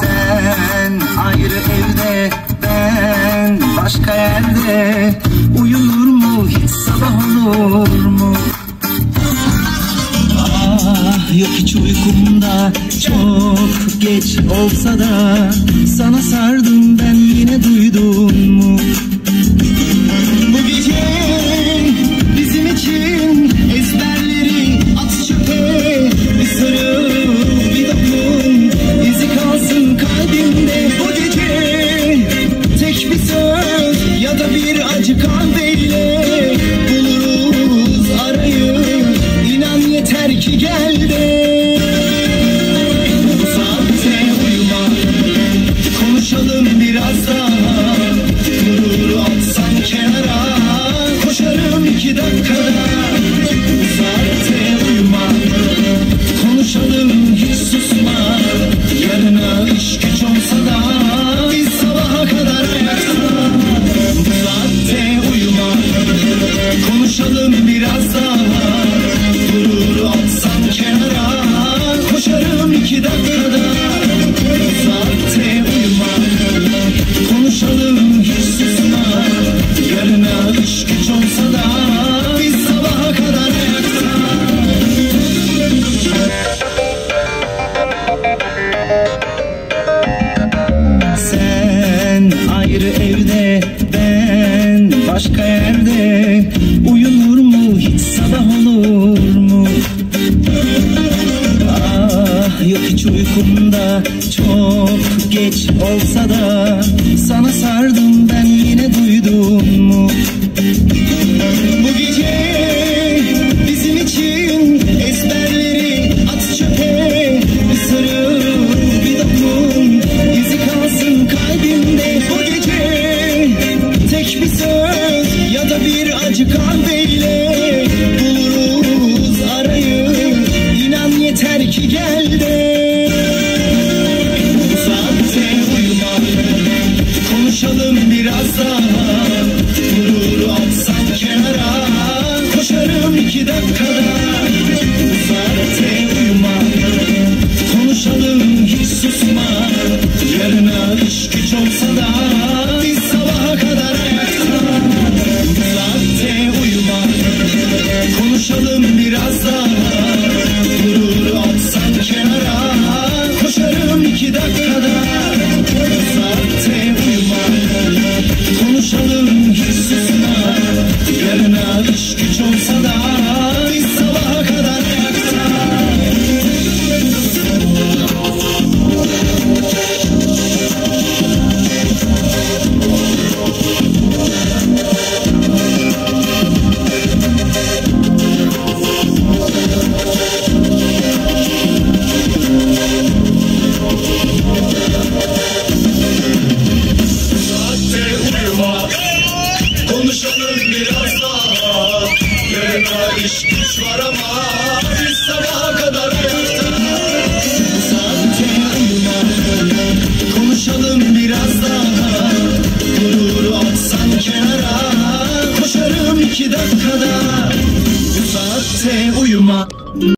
Sen ayrı evde ben başka yerde Uyunur mu hiç sabah olur mu? Ah, yok hiç uykumda çok geç olsa da Sana sardım ben yine duydun mu? Arada bir acı kahveyle buluruz arayı. İnan yeter ki gel de geç olsa da dakikada Uzar uyuma Konuşalım hiç susma. var, iş güç var ama biz sabaha kadar ayakta. Sadece bunlardan konuşalım biraz daha. Gururu atsan kenara, koşarım iki dakikada. Bu saatte uyuma.